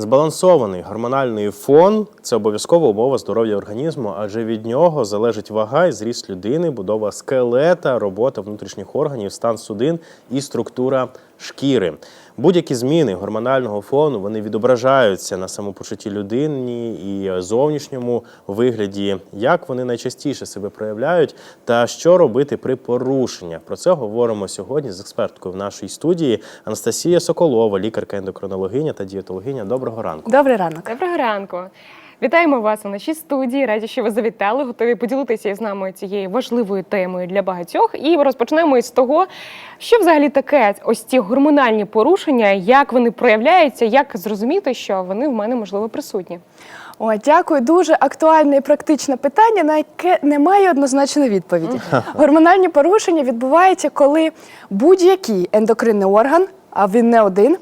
Збалансований гормональний фон це обов'язкова умова здоров'я організму, адже від нього залежить вага і зріст людини, будова скелета, робота внутрішніх органів, стан судин і структура шкіри. Будь-які зміни гормонального фону вони відображаються на самопочутті людини і зовнішньому вигляді, як вони найчастіше себе проявляють, та що робити при порушеннях. Про це говоримо сьогодні з експерткою в нашій студії Анастасія Соколова, лікарка-ендокринологиня та дієтологиня. Доброго ранку. Добрий ранок. Доброго ранку. Вітаємо вас у нашій студії. Раді, що ви завітали. Готові поділитися із нами цією важливою темою для багатьох. І розпочнемо із того, що взагалі таке ось ці гормональні порушення, як вони проявляються, як зрозуміти, що вони в мене можливо присутні. О, дякую. Дуже актуальне і практичне питання, на яке немає однозначної відповіді. Гормональні порушення відбуваються, коли будь-який ендокринний орган, а він не один,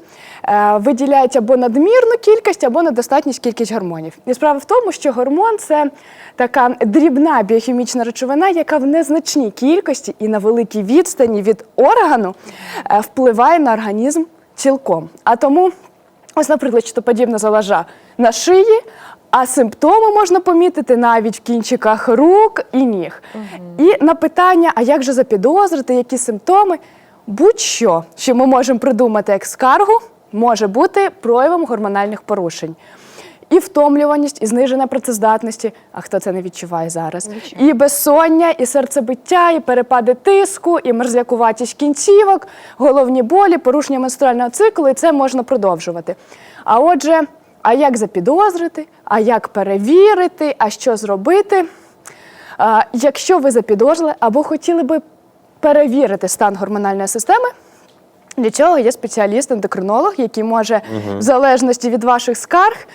виділяють або надмірну кількість, або недостатність кількість гормонів. І справа в тому, що гормон це така дрібна біохімічна речовина, яка в незначній кількості і на великій відстані від органу е, впливає на організм цілком. А тому Ось, наприклад, щитоподібна залажа на шиї, а симптоми можна помітити навіть в кінчиках рук і ніг. І на питання, а як же запідозрити, які симптоми? Будь-що, що ми можемо придумати як скаргу, може бути проявом гормональних порушень. І втомлюваність, і знижена працездатності. А хто це не відчуває зараз? І безсоння, і серцебиття, і перепади тиску, і мерзлякуватість кінцівок, головні болі, порушення менструального циклу, і це можна продовжувати. А отже, а як запідозрити, а як перевірити, а що зробити? А, якщо ви запідозрили або хотіли би перевірити стан гормональної системи, для цього є спеціаліст-ендокринолог, який може, в залежності від ваших скарг,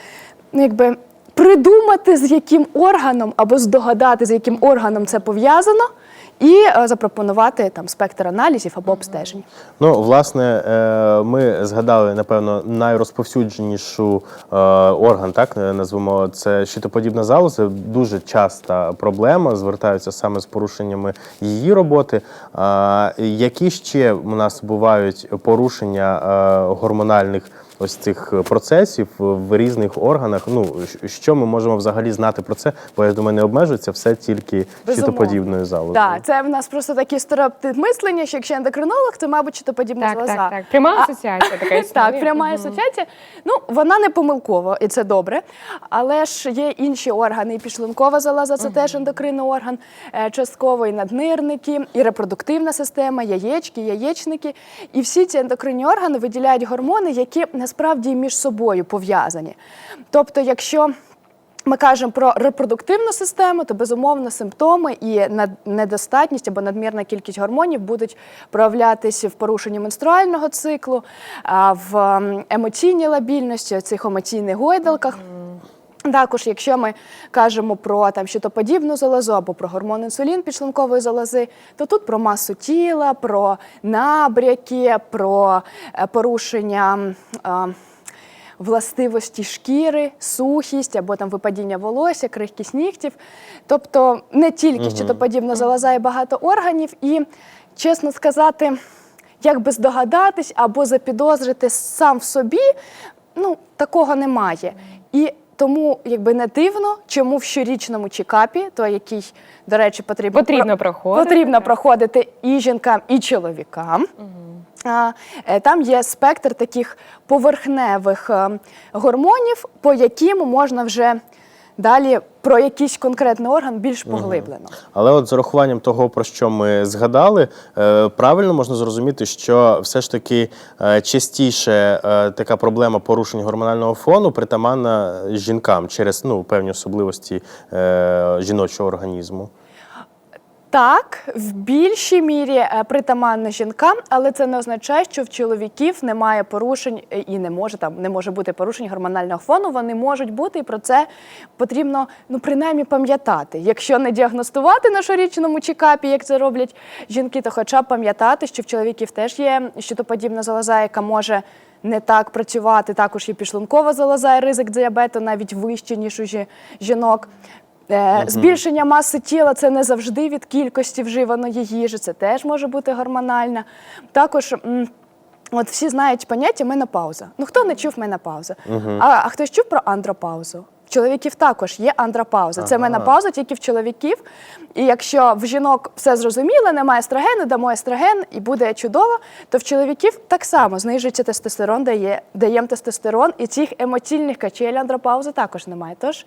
якби придумати, з яким органом або здогадати, з яким органом це пов'язано, і е, запропонувати там спектр аналізів або обстежень. Ну, власне, е, ми згадали, напевно, найрозповсюдженішу е, орган, так назвемо це щитоподібна залоза. Дуже часта проблема. Звертаються саме з порушеннями її роботи. Які ще у нас бувають порушення гормональних ось цих процесів в різних органах? Ну що ми можемо взагалі знати про це? Бо я думаю, не обмежується все тільки щитоподібною залозою. Так, це в нас просто такий стереотип мислення, що якщо ендокринолог, то, мабуть, щитоподібна Так, залоза. так, так. Пряма асоціація така існує. Так, пряма асоціація. Ну, вона не помилкова, і це добре. Але ж є інші органи. І підшлункова залоза це теж ендокринний орган, е, частково і наднирники, і репродуктивна система, яєчки, яєчники. І всі ці ендокринні органи виділяють гормони, які насправді між собою пов'язані. Тобто, якщо ми кажемо про репродуктивну систему, то безумовно симптоми і недостатність або надмірна кількість гормонів будуть проявлятися в порушенні менструального циклу, в ем, емоційній лабільності, цих емоційних гойдалках. Також, якщо ми кажемо про там щитоподібну залозу або про гормон інсулін підшлункової залози, то тут про масу тіла, про набряки, про е, порушення. а, властивості шкіри, сухість або там випадіння волосся, крихкість нігтів. Тобто не тільки щитоподібна залоза і багато органів. І, чесно сказати, як би здогадатись або запідозрити сам в собі, ну, такого немає. І тому якби не дивно, чому в щорічному чекапі, той, який, до речі, потрібно, Потрібно проходити, потрібно так. проходити і жінкам, і чоловікам. А, е, Там є спектр таких поверхневих е, гормонів, по яким можна вже далі про якийсь конкретний орган більш поглиблено. Але от з урахуванням того, про що ми згадали, е, правильно можна зрозуміти, що все ж таки е, частіше е, така проблема порушень гормонального фону притаманна жінкам через ну, певні особливості жіночого організму. Так, в більшій мірі е, притаманно жінкам, але це не означає, що в чоловіків немає порушень е, і не може там не може бути порушень гормонального фону. Вони можуть бути, і про це потрібно ну принаймні пам'ятати. Якщо не діагностувати на щорічному чекапі, як це роблять жінки, то хоча б пам'ятати, що в чоловіків теж є щитоподібна залоза, яка може не так працювати. Також є підшлункова залоза, і ризик діабету навіть вищий, ніж у жі- жінок. Е, Збільшення маси тіла це не завжди від кількості вживаної їжі, це теж може бути гормональна. Також От всі знають поняття менопауза. Ну хто не чув менопауза? А, а хтось чув про андропаузу? В чоловіків також є андропауза. Це менопауза тільки в чоловіків. І якщо в жінок все зрозуміло, немає естрогену, дамо естроген і буде чудово, то в чоловіків так само знижується тестостерон, дає, даємо тестостерон, і цих емоційних качель андропаузи також немає. Тож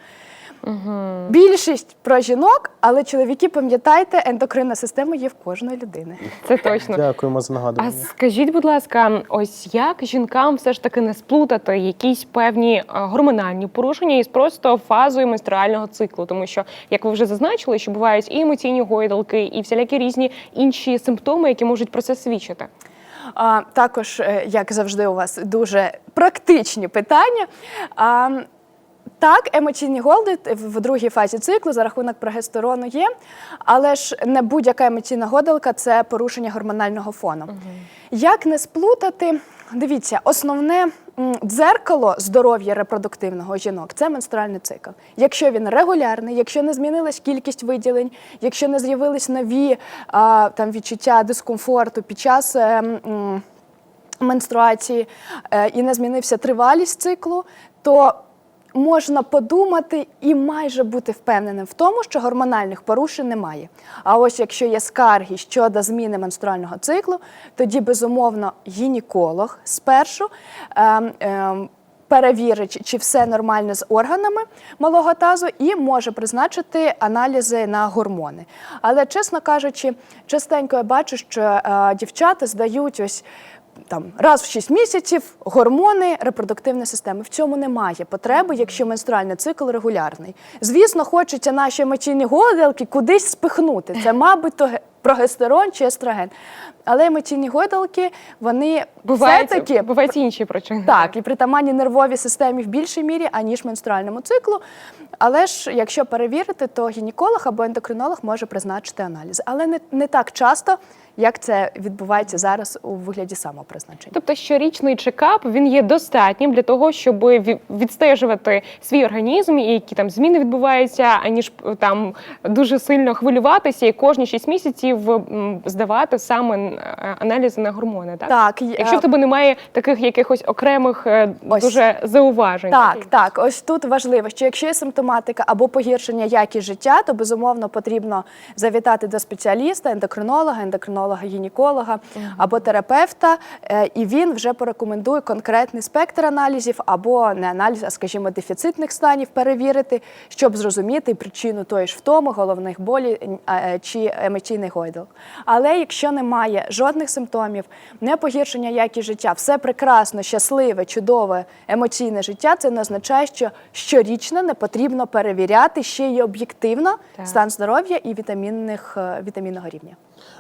більшість про жінок, але чоловіки, пам'ятайте, ендокринна система є в кожної людини. Це точно. Дякуємо за А скажіть, будь ласка, ось як жінкам все ж таки не сплутати якісь певні е, гормональні порушення із просто фазою менструального циклу? Тому що, як ви вже зазначили, що бувають і емоційні гойдалки, і всілякі різні інші симптоми, які можуть про це свідчити. А, також, е, як завжди, у вас дуже практичні питання. А, так, емоційні голди в другій фазі циклу за рахунок прогестерону є, але ж не будь-яка емоційна годилка це порушення гормонального фону. Як не сплутати? Дивіться, основне дзеркало здоров'я репродуктивного жінок це менструальний цикл. Якщо він регулярний, якщо не змінилась кількість виділень, якщо не з'явились нові а, там відчуття дискомфорту під час. е, м, менструації е, і не змінився тривалість циклу, то можна подумати і майже бути впевненим в тому, що гормональних порушень немає. А ось якщо є скарги щодо зміни менструального циклу, тоді безумовно гінеколог спершу. ем, ем, Перевірить, чи- все нормально з органами малого тазу, і може призначити аналізи на гормони. Але, чесно кажучи, частенько я бачу, що е, дівчата здають ось там раз в 6 місяців гормони репродуктивної системи. В цьому немає потреби, якщо менструальний цикл регулярний. Звісно, хочеться наші емоційні гойдалки кудись спихнути. Це, мабуть, прогестерон чи естроген. Але емоційні гойдалки, вони Бувають, все-таки бувають інші причини. так, і притаманні нервовій системі в більшій мірі, аніж менструальному циклу. Але ж якщо перевірити, то гінеколог або ендокринолог може призначити аналіз. Але не, не так часто, як це відбувається зараз у вигляді самопризначення. Тобто щорічний чекап він є достатнім для того, щоб ві- відстежувати свій організм і які там зміни відбуваються, аніж там дуже сильно хвилюватися і кожні 6 місяців здавати саме аналізи на гормони. Так, Так, якщо е, в тебе немає таких якихось окремих е, Ось. дуже зауважень. Так, так, ось тут важливо, що якщо є симптоматика або погіршення якість життя, то безумовно потрібно завітати до спеціаліста, ендокринолога, ендокринолога, гінеколога або терапевта, е, і він вже порекомендує конкретний спектр аналізів або не аналіз, а скажімо, дефіцитних станів перевірити, щоб зрозуміти причину тої ж втоми, головних болі е, чи емоційних гойдалок. Але якщо немає жодних симптомів, не погіршення якості життя, все прекрасно, щасливе, чудове емоційне життя, це не означає, що щорічно не потрібно перевіряти ще й об'єктивно Так. стан здоров'я і вітамінних, е, вітамінного рівня.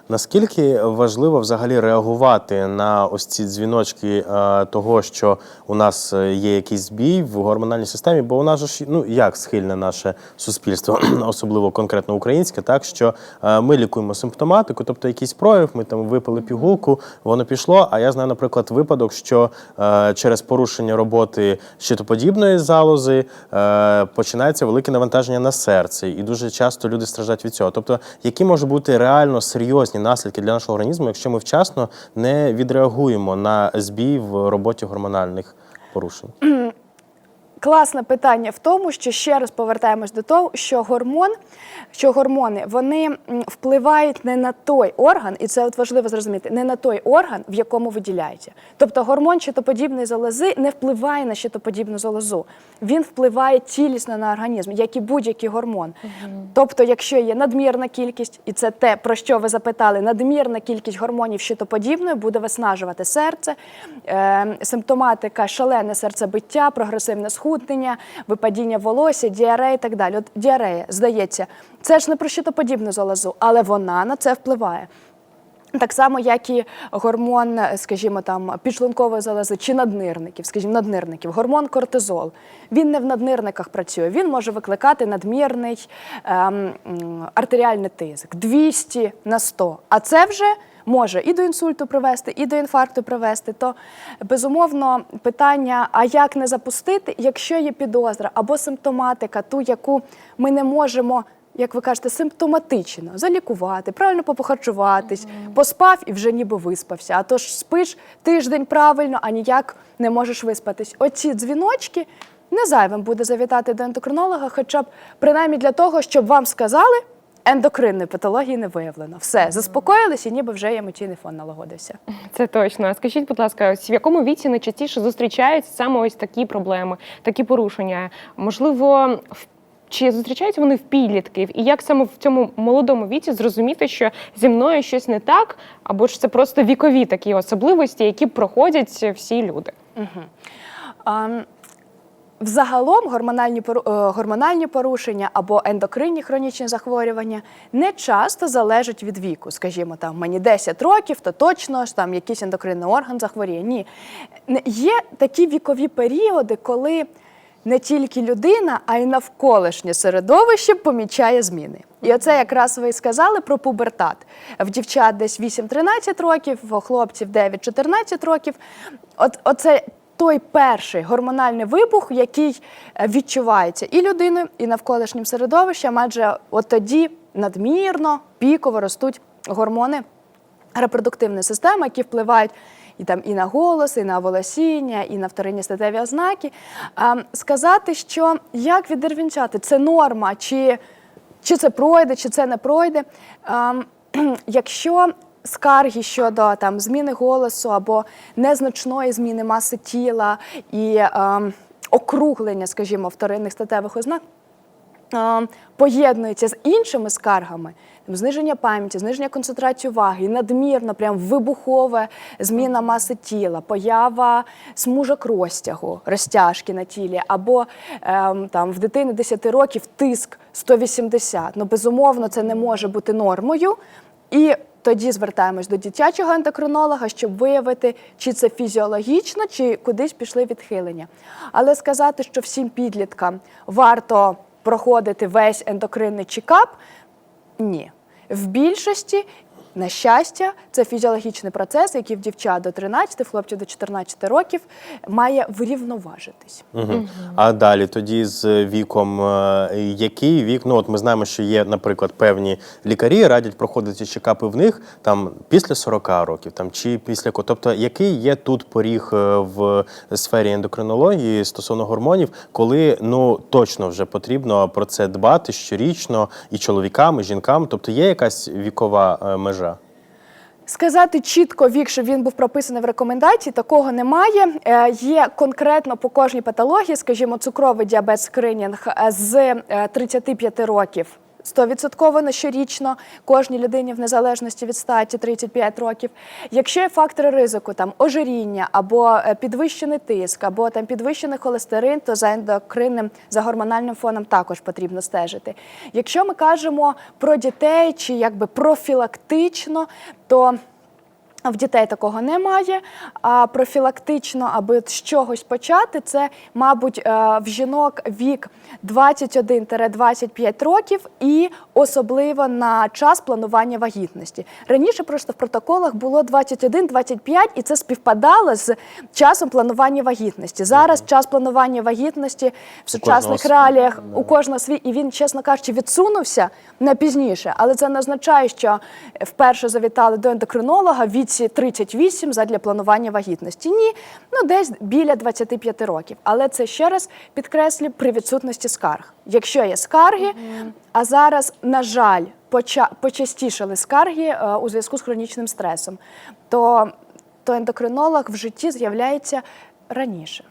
Наскільки важливо взагалі реагувати на ось ці дзвіночки е, того, що у нас е, є якийсь збій в гормональній системі? Бо у нас ж ну як схильне наше суспільство, особливо конкретно українське, так що е, ми лікуємо симптоматику, тобто якийсь прояв, ми там випили пігулку, воно пішло. А я знаю, наприклад, випадок, що е, через порушення роботи щитоподібної залози е, починається велике навантаження на серце, і дуже часто люди страждають від цього. Тобто, які можуть бути реально серйозні наслідки для нашого організму, якщо ми вчасно не відреагуємо на збій в роботі гормональних порушень? Класне питання в тому, що ще раз повертаємось до того, що гормон, що гормони вони впливають не на той орган, і це от важливо зрозуміти, не на той орган, в якому виділяється. Тобто гормон щитоподібної залози не впливає на щитоподібну залозу. Він впливає цілісно на організм, як і будь-який гормон. Тобто, якщо є надмірна кількість, і це те, про що ви запитали, надмірна кількість гормонів щитоподібної буде виснажувати серце, е, симптоматика, шалене серцебиття, прогресивне схуднення, випадіння волосся, діарея і так далі. От діарея, здається, це ж не про щитоподібну залозу, але вона на це впливає. Так само, як і гормон, скажімо, там підшлункової залози чи наднирників, скажімо, наднирників, гормон кортизол. Він не в наднирниках працює, він може викликати надмірний ем, артеріальний тиск 200 на 100. А це вже може і до інсульту привести, і до інфаркту привести. То безумовно питання: а як не запустити, якщо є підозра або симптоматика, ту, яку ми не можемо як ви кажете, симптоматично залікувати, правильно попохарчуватись, поспав і вже ніби виспався. А то ж спиш тиждень правильно, а ніяк не можеш виспатись. Оці дзвіночки не зайвим буде завітати до ендокринолога, хоча б принаймні для того, щоб вам сказали, ендокринної патології не виявлено. Все, заспокоїлись і ніби вже і емоційний фон налагодився. Це точно. А скажіть, будь ласка, в якому віці найчастіше зустрічаються саме ось такі проблеми, такі порушення? Можливо, в- чи зустрічаються вони в підлітків? І як саме в цьому молодому віці зрозуміти, що зі мною щось не так, або ж це просто вікові такі особливості, які проходять всі люди? А, Взагалом гормональні, е, гормональні порушення або ендокринні хронічні захворювання не часто залежать від віку. Скажімо, там мені 10 років, то точно ж там якийсь ендокринний орган захворіє. Ні. Є такі вікові періоди, коли не тільки людина, а й навколишнє середовище помічає зміни. І оце якраз ви сказали про пубертат. В дівчат десь 8-13 років, в хлопців 9-14 років. От оце той перший гормональний вибух, який е, відчувається і людиною, і навколишнім середовищем, адже от тоді надмірно, піково ростуть гормони репродуктивної системи, які впливають і там і на голос, і на волосіння, і на вторинні статеві ознаки. А, сказати, що як відервінчати, це норма, чи, чи це пройде, чи це не пройде. А, якщо скарги щодо там зміни голосу або незначної зміни маси тіла і ем, округлення, скажімо, вторинних статевих ознак е, поєднується з іншими скаргами, зниження пам'яті, зниження концентрації уваги, надмірно, прям вибухове зміна маси тіла, поява смужок розтягу, розтяжки на тілі, або ем, там в дитини 10 років тиск 180. Ну, безумовно, це не може бути нормою. І тоді звертаємось до дитячого ендокринолога, щоб виявити, чи це фізіологічно, чи кудись пішли відхилення. Але сказати, що всім підліткам варто проходити весь ендокринний чекап, ні. В більшості, на щастя, це фізіологічний процес, який в дівчат до 13, в хлопців до 14 років має врівноважитись. Угу. А далі тоді з віком, е, який вік? Ну от ми знаємо, що є, наприклад, певні лікарі радять проходити чекапи в них там після 40 років, там чи після Тобто, який є тут поріг е, в сфері ендокринології стосовно гормонів, коли ну точно вже потрібно про це дбати щорічно і чоловікам, і жінкам? Тобто є якась вікова е, межа? Сказати чітко вік, щоб він був прописаний в рекомендації, такого немає. Е, Є конкретно по кожній патології, скажімо, цукровий діабет скринінг е, з е, 35 років. 100% на щорічно кожній людині в незалежності від статі 35 років. Якщо є фактори ризику, там ожиріння або е, підвищений тиск, або там підвищений холестерин, то за ендокринним за гормональним фоном також потрібно стежити. Якщо ми кажемо про дітей чи якби профілактично, то в дітей такого немає. А профілактично, аби з чогось почати, це, мабуть, е, в жінок вік 21-25 років і особливо на час планування вагітності. Раніше просто в протоколах було 21-25, і це співпадало з часом планування вагітності. Зараз час планування вагітності в сучасних реаліях у кожного свій, і він, чесно кажучи, відсунувся на пізніше, але це не означає, що вперше завітали до ендокринолога від 30-38 задля планування вагітності. Ні, ну десь біля 25 років. Але це ще раз підкреслю при відсутності скарг. Якщо є скарги, угу. а зараз, на жаль, почастішали скарги е, у зв'язку з хронічним стресом, то, то ендокринолог в житті з'являється раніше.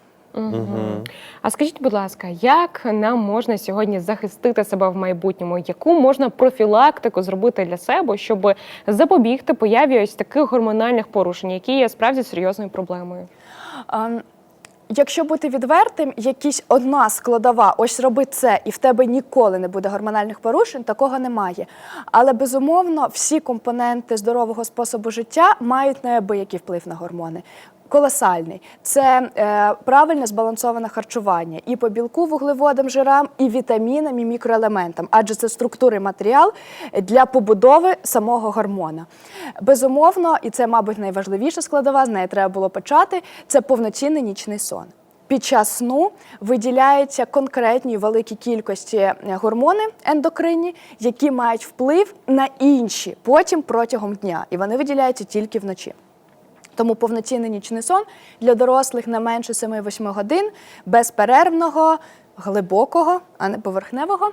А скажіть, будь ласка, як нам можна сьогодні захистити себе в майбутньому? Яку можна профілактику зробити для себе, щоб запобігти появі ось таких гормональних порушень, які є справді серйозною проблемою? Ем, Якщо бути відвертим, якась одна складова, ось роби це, і в тебе ніколи не буде гормональних порушень, такого немає. Але безумовно, всі компоненти здорового способу життя мають неабиякий вплив на гормони. Колосальний це е, правильне збалансоване харчування і по білку, вуглеводам, жирам, і вітамінам, і мікроелементам, адже це структури матеріал для побудови самого гормона. Безумовно, і це, мабуть, найважливіша складова, з неї треба було почати. Це повноцінний нічний сон. під час сну виділяються конкретні великі кількості е, гормони ендокринні, які мають вплив на інші потім протягом дня, і вони виділяються тільки вночі. Тому повноцінний нічний сон для дорослих не менше 7-8 годин, безперервного, глибокого, а не поверхневого.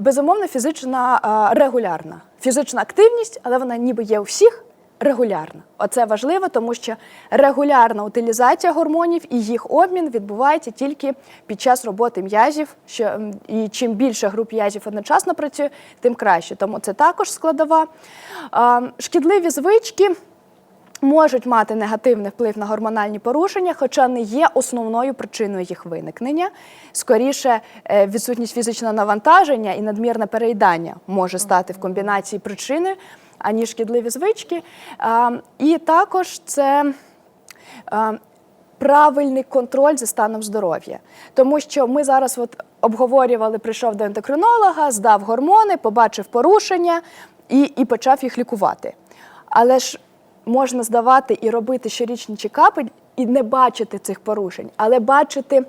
Безумовно, фізична а, регулярна. Фізична активність, але вона ніби є у всіх регулярна. Оце важливо, тому що регулярна утилізація гормонів і їх обмін відбувається тільки під час роботи м'язів. І чим більше груп м'язів одночасно працює, тим краще. Тому це також складова. А, Шкідливі звички можуть мати негативний вплив на гормональні порушення, хоча не є основною причиною їх виникнення. Скоріше, е, відсутність фізичного навантаження і надмірне переїдання може стати в комбінації причиною, аніж шкідливі звички. І також це. Правильний контроль за станом здоров'я, тому що ми зараз от обговорювали, прийшов до ендокринолога, здав гормони, побачив порушення і, і почав їх лікувати. Але ж можна здавати і робити щорічні чекапи і не бачити цих порушень, але бачити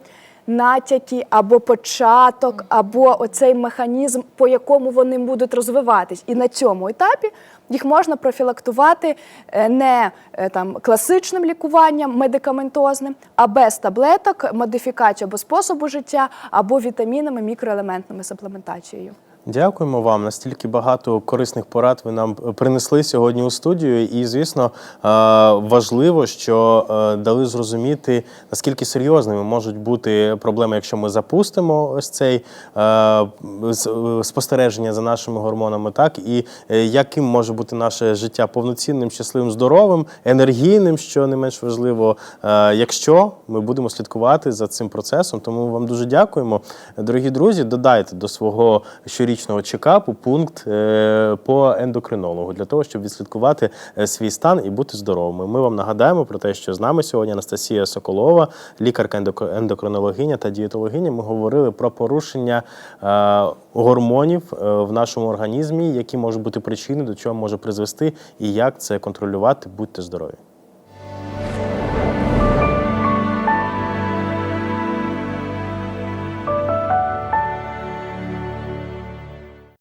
натяки або початок, або оцей механізм, по якому вони будуть розвиватись. І на цьому етапі їх можна профілактувати е, не е, там класичним лікуванням медикаментозним, а без таблеток, модифікацією або способу життя, або вітамінами, мікроелементними суплементацією. Дякуємо вам. Настільки багато корисних порад ви нам принесли сьогодні у студію. І, звісно, е, важливо, що е, дали зрозуміти, наскільки серйозними можуть бути проблеми, якщо ми запустимо ось цей е, спостереження за нашими гормонами, так і яким може бути наше життя повноцінним, щасливим, здоровим, енергійним, що не менш важливо, якщо ми будемо слідкувати за цим процесом. Тому вам дуже дякуємо. Дорогі друзі, додайте до свого щорічного чекапу пункт е, по ендокринологу для того, щоб відслідкувати е, свій стан і бути здоровими. Ми вам нагадаємо про те, що з нами сьогодні Анастасія Соколова, лікарка ендокринологиня та дієтологиня. Ми говорили про порушення е, гормонів в нашому організмі, які можуть бути причиною, до чого може призвести, і як це контролювати. Будьте здорові.